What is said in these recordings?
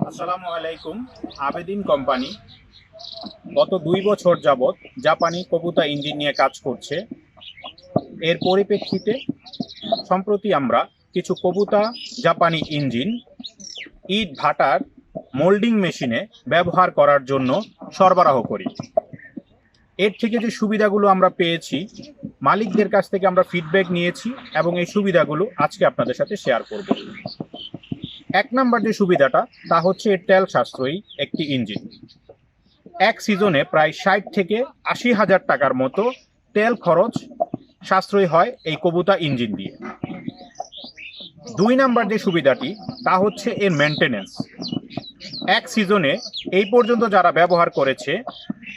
আসসালামু আলাইকুম, আবেদিন কোম্পানি। গত দুই বছর যাবৎ জাপানি কবুতা ইঞ্জিন নিয়ে কাজ করছে। এর পরিপ্রেক্ষিতে সম্প্রতি আমরা কিছু কবুতা জাপানি ইঞ্জিন, ইট ভাটার মোল্ডিং মেশিনে ব্যবহার করার জন্য সরবরাহ করি। এর থেকে যে সুবিধাগুলো আমরা পেয়েছি, মালিকদের কাছ থেকে আমরা ফিডব্যাক নিয়েছি এবং এই সুবিধাগুলো আজকে আপনাদের সাথে শেয়ার করব। এক নাম্বার যে সুবিধাটা, তা হচ্ছে এর তেল সাশ্রয়ী একটি ইঞ্জিন। এক সিজনে প্রায় ষাট থেকে আশি হাজার টাকার মতো তেল খরচ সাশ্রয়ী হয় এই কবুতা ইঞ্জিন দিয়ে। দুই নাম্বার যে সুবিধাটি, তা হচ্ছে এর মেনটেনেন্স এক সিজনে এই পর্যন্ত যারা ব্যবহার করেছে,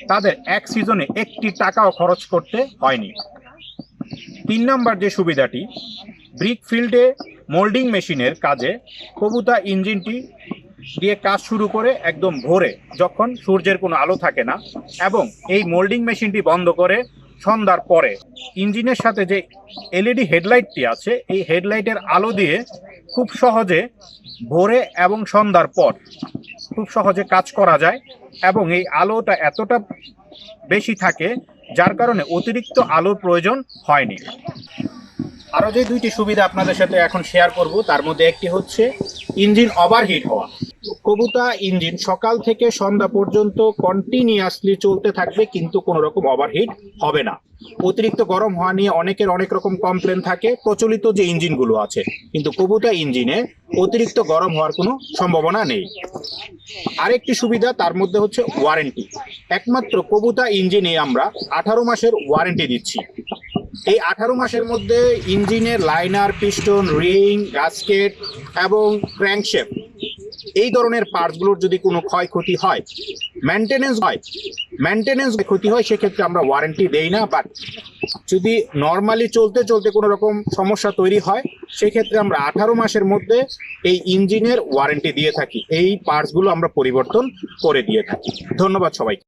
তাদের এক সিজনে একটি টাকাও খরচ করতে হয়নি। তিন নাম্বার যে সুবিধাটি ব্রিক ফিল্ডে মোল্ডিং মেশিনের কাজে কবুতা ইঞ্জিনটি দিয়ে কাজ শুরু করে একদম ভোরে, যখন সূর্যের কোনো আলো থাকে না, এবং এই মোল্ডিং মেশিনটি বন্ধ করে সন্ধ্যার পরে ইঞ্জিনের সাথে যে এলইডি হেডলাইটটি আছে, এই হেডলাইটের আলো দিয়ে খুব সহজে ভোরে এবং সন্ধ্যার পর খুব সহজে কাজ করা যায়, এবং এই আলোটা এতটা বেশি থাকে, যার কারণে অতিরিক্ত আলোর প্রয়োজন হয়নি। আরও যে দুইটি সুবিধা আপনাদের সাথে এখন শেয়ার করব, তার মধ্যে একটি হচ্ছে ইঞ্জিন ওভারহিট হওয়া। কবুতা ইঞ্জিন সকাল থেকে সন্ধ্যা পর্যন্ত কন্টিনিউয়াসলি চলতে থাকবে, কিন্তু কোনো রকম ওভারহিট হবে না। অতিরিক্ত গরম হওয়া নিয়ে অনেকের অনেক রকম কমপ্লেন থাকে, প্রচলিত যে ইঞ্জিনগুলো আছে। কিন্তু কবুতা ইঞ্জিনে অতিরিক্ত গরম হওয়ার কোনো সম্ভাবনা নেই। আরেকটি সুবিধা, তার মধ্যে হচ্ছে ওয়ারেন্টি একমাত্র কবুতা ইঞ্জিনে আমরা আঠারো মাসের ওয়ারেন্টি দিচ্ছি। এই আঠারো মাসের মধ্যে ইঞ্জিনের লাইনার, পিস্টন, রিং, গাস্কেট এবং ক্র্যাঙ্কশেপ এই ধরনের পার্টসগুলোর যদি কোনো ক্ষয়ক্ষতি হয় মেনটেনেন্স হয় মেনটেনেন্স ক্ষতি হয়, সেক্ষেত্রে আমরা ওয়ারেন্টি দেই না বাট যদি নর্মালি চলতে চলতে কোনো রকম সমস্যা তৈরি হয়, সেক্ষেত্রে আমরা আঠারো মাসের মধ্যে এই ইঞ্জিনের ওয়ারেন্টি দিয়ে থাকি। এই পার্টসগুলো আমরা পরিবর্তন করে দিয়ে থাকি। ধন্যবাদ সবাইকে।